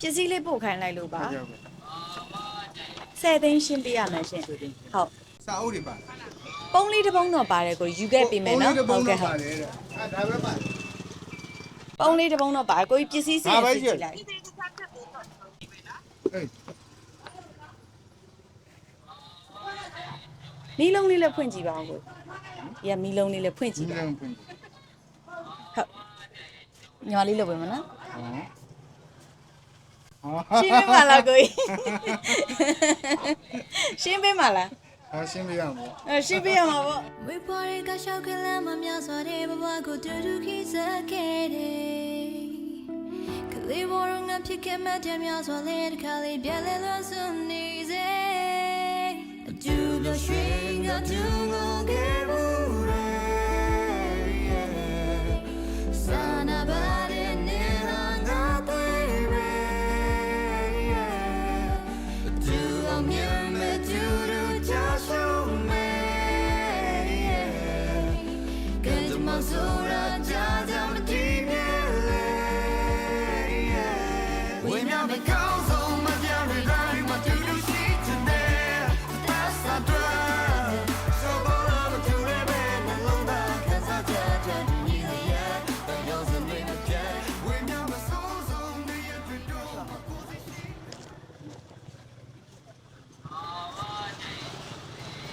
ပစ္စည်းလေးပို့ခိုင်းလိုက်လို့ပါဟုတ်ကဲ့10သိန်းရှင်းပေးရမယ်ရှင်ဟုတ်စာအုပ်တွေပါပုံးလေးတစ်ပုံးတော့ပါတယ်ကိုယူခဲ့ပေးမယ်နော်ဟုတ်ဟုတ်ကဲ့ကဲ့ဟုဟုတ်တ်တယ်တဲ့အဲဒါပဲပါပုံးလေးတစ်ပုံးတော့ပါတယ်ကိုကြီးပစ္စည်းစီဟာပဲစစ်ရှိကြည့်လိုက်အေးမီးလုံးလေးလည်းဖွင့်ကြည့်ပါဦးကို။ရမီးလုံးလေးလည်းဖွင့်ကြဒီည့်ပါလမ်းဖွင့်ဟုတ်ညီမလေးလုပ်ပေးမနော်ဟော ရှင်းပေးပါလားကိုကြီးရှင်းပေးပါလားဟာရှင်းပြရမှာပေါ့အဲရှင်းပေးရမှာပေါ့ဝေပေါ်ရကရှောက်ကလမ်းမများစွာတဲ့ဘဝကိုတူတူခိစခဲ့တယ်ကလေးဘောရငါဖြစ်ခဲ့မှတဲ့များစွာလေတစ်ခါလေးပြဲလဲလွန်စွန်နေစေအကျူပြောရွှင်ကတူငို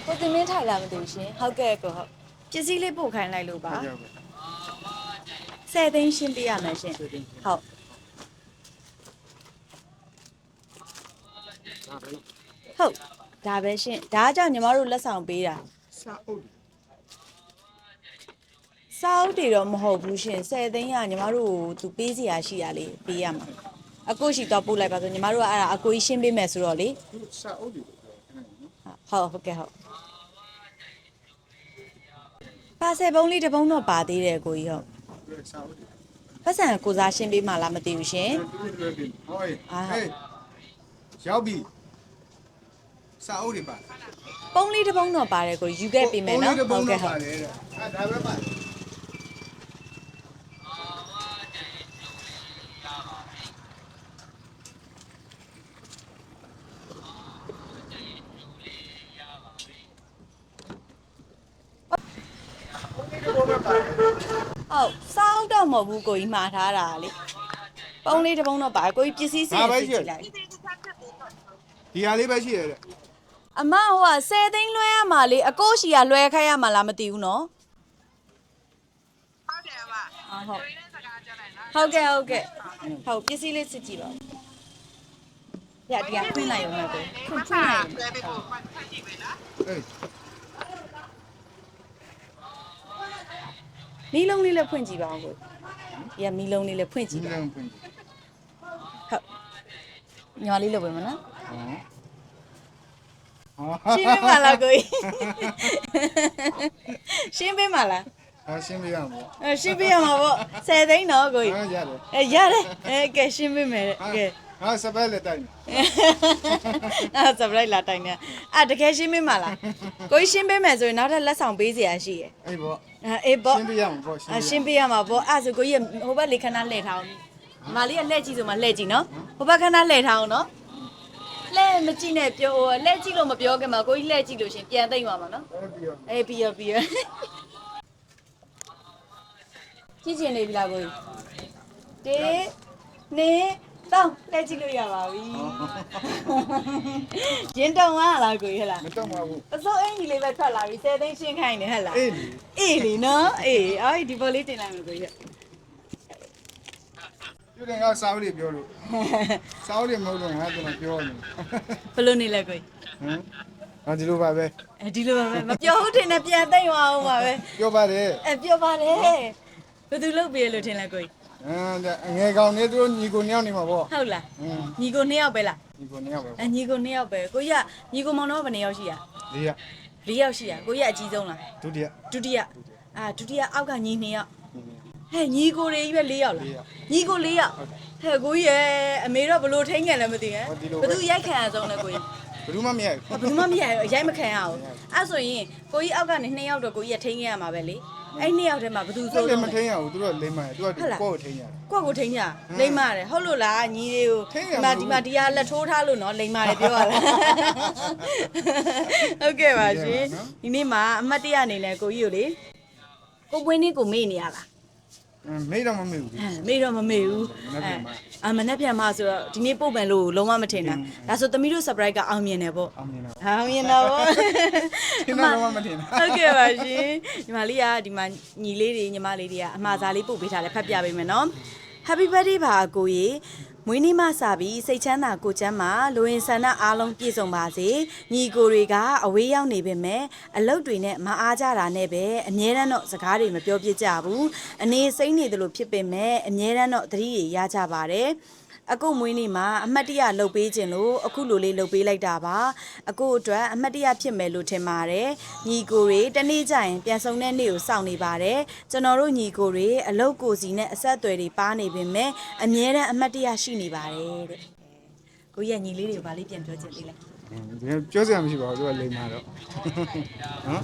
ကိုတင်မင်းထိုင်လာမသိဘူးရှင်ဟုတ်ကဲ့ကိုဟုတ် ပစ္စည်းလေးပို့ခိုင်းလိုက်လို့ပါဟုတ်ကဲ့10သိန်းရှင်းပေးရမယ်ရှင်ဟုတ်ဟုတ်ဒါပဲရှင်ဒါကြောင့်ညီမတို့လက်ဆောင်ပေးတာစာအုပ်တွေစာအုပ်တွေတော့မဟုတ်ဘူးရှင်10သိန်းကညီမတို့ကိုသူပေးစီရရှိရလေပေးရမှာအကိုရှိတော့ပို့လိုက်ပါဆိုညီမတို့ကအဲ့ဒါအကိုကြီးရှင်းပေးမယ်ဆိုတော့လေသူစာအုပ်တွေပြောတယ်နော်ဟုတ်ဟုတ်ကဲ့ဟုတ် ပါဆယ်ပုံးလေးတစ်ပုံးတော့ပါသေးတယ်ကိုကြီးဟုတ်သူစာအုပ်တွေပတ်စံကိုစားရှင်းပေးမှလားမသိဘူးရှင်သူတွေပြောဟောအာဟေးရောက်ပြီစာအုပ်တွေပါပုံးလေးတစ်ပုံးတော့ပါတယ်ကိုယူခဲ့ပေးမယ်နော်ပုံဟုတ်လေးကဲ့တစ်ဟုတ်ပုံးတော့ပါတယ်တဲ့အဲဒါပဲပါ ဟုတ်စားအောင်တော့မဟုတ်ဘူးကိုကြီးမှားထားတာလေပုံးလေးတစ်ပုံးတော့ပါကိုကြီးပစ္စည်းစီစစ်ကြည့်လိုက်ဒီဟာလေးပဲရှိရတဲ့အမဟိုက10သိန်းလွှဲရမှာလေအကိုရှိရလွှဲခိုင်းရမှာလားမသိဘူးနော်ဟုတ်တယ်ပါဟုတ်ဟုတ်ဒီနေ့စကားပြောလိုက်နော်ဟုတ်ကဲ့ဟုတ်ကဲ့ဟုတ်ပစ္စည်းလေးစစ်ကြည့်ပါရဒီကဖွင့်လိုက်ရုံနဲ့ကိုဖွင့်ဖွင့်လိုက်ရုံလဲပြီးတော့ဖတ်ကြည့်မယ်နော်အေး မီးလုံးလေးလည်းဖွင့်ကြည့်ပါဦးကိုရမီးလုံးလေးလည်းဖွင့်ကြဒီည့်ပါလမ်းဖွင့်ဟုတ်ညီမလေးလုပ်ပေးမနော်ဟောရှင်းပေးပါလားကိုကြီးရှင်းပေးပါလားဟာရှင်းပြရမှာပေါ့အဲရှင်းပေးရမှာပေါ့10သိန်းတော့ကိုကြီးဟာရတယ်အဲရတယ်အဲကဲရှင်းပေးမယ်တဲ့ကဲ ဟာစပယ်လက်တိုင်းအဲ့ဆပ်လိုက်လာတိုင်နေအဲ့တကယ်ရှင်းပေးမှာလားကိုကြီးရှင်းပေးမယ်ဆိုရင်နောက်ထပ်လက်ဆောင်ပေးစရာရှိရယ်အေးပေါ့အဲအေးပေါ့ရှင်းပြရမှာပေါ့ရှင်းအရှင်းပေးရမှာပေါ့အဲ့ဆိုကိုကြီးဟိုဘက်လေခဏလှည့်ထားအောင်မာလေးကလှည့်ကြည့်ဆိုမှလှည့်ကြည့်နော်ဟိုဘက်ခဏလှည့်ထားအောင်နော်လှည့်မကြည့်နဲ့ပြောလှည့်ကြည့်လို့မပြောခင်မှာကိုကြီးလှည့်ကြည့်လို့ရှင်ပြန်သိမ့်သွားမှာနော် အဲ့ပြီးတော့အေးပြီးရပြီးရကြည့်ချင်နေပြီလားကိုကြီးတေနေ တောင်းလှည့်ကြည့်လို့ရပါပြီရင်တောင်းရလားကိုကြီးဟဲ့လားမတော့ပါဘူးအစိုးအင်ကြီးလေးပဲထွက်လာပြီ10သိန်းရှင်းခိုင်းနေဟဲ့လားအေးလေအေးလीနော်အေးအဲ့ဒီဘောလေးတင်လိုက်မယ်ကိုကြီးပြုတယ်ကစာအုပ်တွေပြောလို့စာအုပ်တွေမဟုတ်တော့ငါကတော့ပြောနေဘယ်လိုနေလဲကိုကြီးဟမ်ဟာဒီလိုပါပဲအဲဒီလိုပါပဲမပြောဟုတ်တင်နဲ့ပြန်သိမ့်သွားအောင်ပါပဲပြောပါတယ်အဲပြောပါတယ်ဘယ်သူလုပ်ပေးရလို့ထင်လဲကိုကြီး ဟမ်အငယ်ကောင်နေသူတို့ညီကိုနှစ်ယောက်နေမှာပေါ့ဟုတ်လားဟမ်ညီကိုနှစ်ယောက်ပဲလားညီကိုနှစ်ယောက်ပဲအဲညီကိုနှစ်ယောက်ပဲကိုကြီးကညီကိုမောင်တော့ဘယ်နှစ်ယောက်ရှိရလေးရ၄ယောက်ရှိရကိုကြီးကအကြီးဆုံးလားဒုတိယဒုတိယအာဒုတိယအောက်ကညီနှစ်ယောက်ဟဲ့ညီကိုတွေကြီးပဲ၄ယောက်လားညီကို၄ယောက်ဟဲ့ကိုကြီးရဲ့အမေတော့ဘလို့ထိန်းငယ်လဲမသိဟဲ့ဘသူရိုက်ခံရဆုံးလဲကိုကြီး ဘယ်သူမှမရဘူး ဘယ်သူမှမရဘူးအရိုက်မခံရဘူးအဲ့ဆိုရင်ကိုကြီးအောက်ကနေ2ယောက်တော့ကိုကြီးကထိန်းခဲ့ရမှာပဲလေအဲ့2ယောက်ထဲမှာဘယ်သူသူဆိုလည်းးမဆုံးထိန်ရဘူးသူတို့ကလိမ့်မှတယ်သူကဟုတ်လားကိုယ့်ကိုထိန်ရတယ် ကိုယ့်ကိုထိန်းကြလိမ့်မာတယ်ဟုတ်လို့လားညီလေးကိုထိန်းရဒီမှာမှာ ဒီမှာဒီဟာလက်ထိုးထားလို့နော်လိမ့်မာတယ်ပြောရလားဟုတ်ကဲ့ပါရှင်ဒီနေ့မှာအမတ်တရအနေနဲ့ကိုကြီးကိုလေကိုပွင်းနေကိုမေ့နေရလားအင်း မေးတော့မမေးဘူးအဲမေ့တော့မမေ့ဘူးမနက်ဖြန်မှအမနဲ့ပြန်မဆိုတော့ဒီနေ့ပို့မယ်လို့လုံးဝမထင်တာဒါဆိုသမီးတို့ surprise ကအောင်မြင်တယ်ပေါ့အောင်မြင်တော့အောင်မြင်တော့ပေါ့ထင်တော့လုံးဝမထင်တာ ဟုတ်ကဲ့ပါရှင်ညီမလေးကဒီမှာညီလေးတွေညီမလေးတွေကအမှားစားလေးပို့ပေးထားတယ်ဖတ်ပြပေးမယ်နော် Happy birthday ပါအကိုကြီး မွေးနေ့မှစပြီးစိတ်ချမ်းသာကိုယ်ချမ်းသာလူဝင်ဆန္ဒအားလုံးပြည့်စုံပါစေညီကိုတွေကအဝေးရောက်နေပေမဲ့အလုပ်တွေနဲ့မအားကြတာနဲ့ပဲအမြဲတမ်းတော့စကားတွေမပြောပြကြဘူးအနေစိမ့်နေတယ်လို့ဖြစ်ပေမဲ့အမြဲတမ်းတော့သတိတွေရကြပါတယ် အခုမွေးနေ့မှာအမတ်တရလှုပ်ပေးခြင်းလို့အခုလိုလေးလှုပ်ပေးလိုက်တာပါအခုအတွက်အမတ်တရဖြစ်မယ်လို့ထင်ပါတယ်ညီကိုတွေတနေ့ကျရင်ပြန်ဆုံတဲ့နေ့ကိုစောင့်နေပါတယ်ကျွန်တော်တို့ညီကိုတွေအလုတ်ကိုစီနဲ့အဆက်အသွယ်တွေပါနေပေမဲ့အမြဲတမ်းအမတ်တရရှိနေပါတယ်တဲ့ကိုကြီးကညီလေးတွေကိုဗာလေးပြန်ပြောချင်သေးလဲဒီ ပြောစရာမရှိပါဘူးသူကလိမ့်မှတော့နော်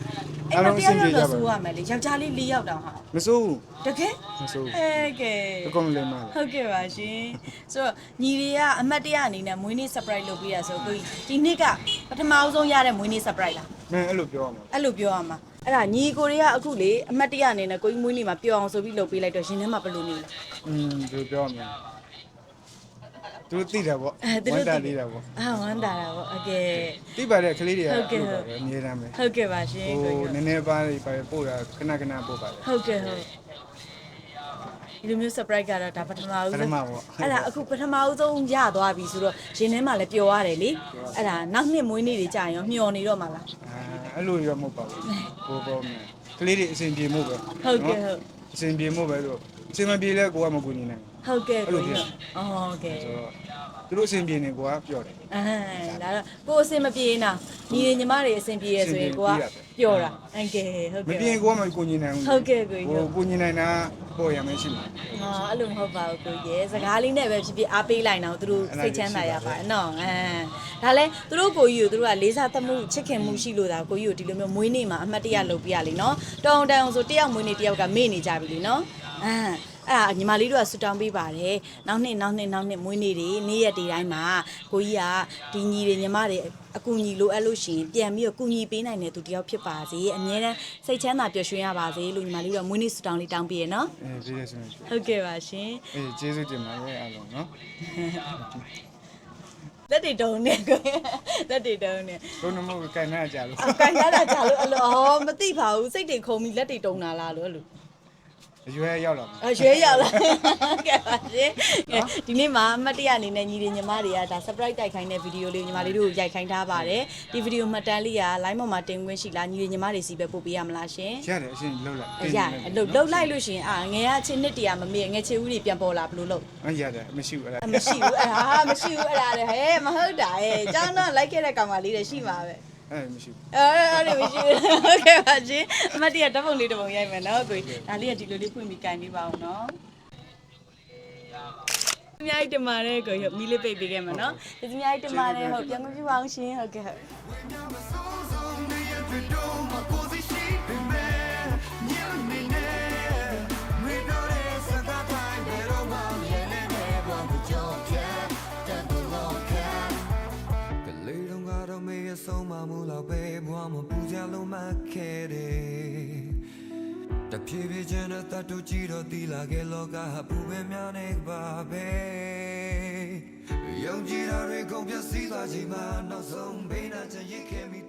အဲ့မတရားရောက်တော့ဆိုရမယ်လေယောက်ျားလေး၄ယောက်တောင်ဟာမစိုးဘူးတကယ်မစိုးဘူးအဲကဲအကုန်လိမ့်မှတယ်ဟုတ်ကဲ့ပါရှင်ဆိုတော့ညီတွေကအမတ်တရအနေနဲ့မွေးနေ့ surprise လုပ်ပေးရဆိုကိုကြီးဒီနှစ်ကပထမအဆုံးရတဲ့မွေးနေ့ surprise လားမင်းအဲ့လိုပြောရမှာအဲ့လိုပြောရမှာအဲ့ဒါညီကိုတွေကအခုလေအမတ်တရအနေနဲ့ကိုကြီးမွေးနေ့မှာပျော်အောင်ဆိုပြီးလုပ်ပေးလိုက်တော့ရှင်ထဲမှာဘယ်လိုနေလဲอืมဒီလိုပြောရမှာ သူတို့သိတာပေါ့အဲသူဝတို့မ်းတာသိလေးတာပေါ့အာဝမ်းတာတာပေါ့အကဲသိပါတဲ့ကလေးတွေကဟုတ်ကဲ့အဲ့လိုပါပဲအမြဲတမ်းပဲဟုတ်ကဲ့ပါရှင်ဟိုကိုကြီးနည်းနည်းပါးလေးပါပို့တာခဏခဏပို့ပါတယ် ဟုတ်ကဲ့ဟုတ်ဒီလိုမျိုး surprise ကတော့ဒါပထမဦးပထဆုံးမပေါ့ အဲ့ဒါအခုပထမဦးဆုံးရသွားပြီဆိုတော့ရှင်ထဲမှာလည်းပျော်ရတယ်လေအဲ့ဒါနောက်နှစ်မွေးနေ့တွေကြာရင်ရောမျှော်နေတော့မှာလား အာအဲ့လိုရောမဟုတ်ပါဘူးဟိုပေါ့မယ်ကလေးတွေအစဉ်ပြေမှုပဲဟုတ်ကဲ့ဟုတ် အစဉ်ပြေမှုပဲဆို အစဉ်မပြေလဲကိုကမကူညီနိုင်ဟုတ်ကဲ့အဲ့လိုကိုဖြစ်ကြီးအော်ဟုတ်ကဲ့ဘူးဆိုတော့သူတို့အစဉ်ပြေနေကိုကပြောတယ်အဲဒါတော့ကိုအစင်မပြေနာညီတွေညီမတွေအစင်ပြေရဆိုရင်ကိုကပျော်တာအန်ကဲဟုတ်မကဲ့ ပြေကိုကမကူညီနိုင်ဘူးဟုတ်ကဲ့ကိုကြီးဟိုကူညီနိုင်တာပေါ်ရမယ်ရှိမှာ ဟာအဲ့လိုမဟုတ်ပါဘူးကိုကြီးရဲ့စကားလေးနဲ့ပဲဖြစ်ဖြစ်အားပေးလိုက်တော့သူတို့စိတ်ချမ်းသာရပါနော်အဲဒါလဲသူတို့ကိုကြီးကိုသူတို့ကလေးစားသမှုချစ်ခင်မှုရှိလို့ဒါကိုကြီးကိုဒီလိုမျိုးမွေးနေ့မှာအမှတ်တရလုပ်ပြရလေနော်တောင်းတန်းဆိုတယောက်မွေးနေ့တယောက်ကမေ့နေကြပြီလေနော် အဲအဲ့ဒါညီမလေးတို့ကဆူတောင်းပေးပါတယ်နောက်နှစ်နောက်နှစ်နောက်နှစ်မွေးနေ့တွေနေ့ရက်တွေတိုင်းမှာကိုကြီးကဒီညီတွေညီမတွေအကူညီလိုအပ်လို့ရှိရင်ပြန်ပြီးတော့ကူညီပေးနိုင်တဲ့သူတယောက်ဖြစ်ပါစေအမြဲတမ်းစိတ်ချမ်းသာပျော်ရွှင်ရပါစေလို့ညီမလေးတို့ကမွေးနေ့ဆူတောင်းလေးတောင်းပေးရနော်အေးပြေးရစမယ်ဟုတ်ကဲ့ပါရှင်အေးကျေးဇူးတင်ပါတယ်အားလုံးနော်လက်တွေတုံနေကိုလက်တွေတုံနေဘုံနမို့ကန်နာကြလို့အကန်ရတာကြာလို့အလိုအော်မသိပါဘူးစိတ်တွေခုံပြီးလက်တွေတုံတာလားလို့အဲ့လို အရွယ်ရောက်လာအရွှဲရောက်လာကဲပါရှင်ကဲဒီနေ့မှာအမတ်တရအနေနဲ့ညီတွေညီမတွေကဒါ surprise တိုက်ခိုင်းတဲ့ဗီဒီယိုလေးညီမလေးတို့ကိုရိုက်ခိုင်းထားပါတယ်ဒီဗီဒီယိုမှတ်တမ်းလေးက line ပေါ်မှာတင်ခွင့်ရှိလားညီတွေညီမတွေစီပဲပို့ပေးရမလားရှင်ရတယ်အရှင်လှုပ်လိုက်အရာအလုပ်လုပ်လိုက်လို့ရှင်အာငယ်ကချင်းနှစ်တရာမမေ့ငယ်ချေဦးတွေပြန်ပေါ်လာဘလို့လို့အရတယ်မရှိဘူးအဲ့ဒါအမရှိဘူးအဲ့ဒါမရှိဘူးအဲ့ဒါလေဟဲ့မဟုတ်တာဟဲ့ကျောင်းတော့လိုက်ခဲ့တဲ့ကောင်မလေးတွေရှိမှာပဲ အဲ့မရှိဘူးအဲ့အဲ့လိုမရှိဘူးဟုတ်ကဲ့ပါရှင်အမတ်တရဓာတ်ပုံလေးတစ်ပုံရိုက်မယ်နော်ကိုကြီးဒါလေးကဒီလိုလေးဖွင့်ပြီးကင်ပေးပါအောင်နော်အများကြီးတင်ပါတယ်ကိုကြီးမီးလေးပိတ်ပေးခဲ့မှာနော်ဒီအများကြီးတင်ပါတယ်ဟုတ်ပြန်ခွင့်ပြုပါအောင်ရှင်ဟုတ်ကဲ့ဟုတ် ရဲ့ဆုံးမမှုလောက်ပဲဘဝမှာပူကြလုံးမခဲ့တယ်တဖြည်းဖြည်းချင်းနဲ့တတ်တူကြည့်တော့တီလာခဲ့လောကဟာပူပဲများနေပါပဲယုံကြည်တာတွေကုန်ပြစည်းသွားချိန်မှာနောက်ဆုံးဘိန်းနာချင်ရစ်ခဲ့မိတ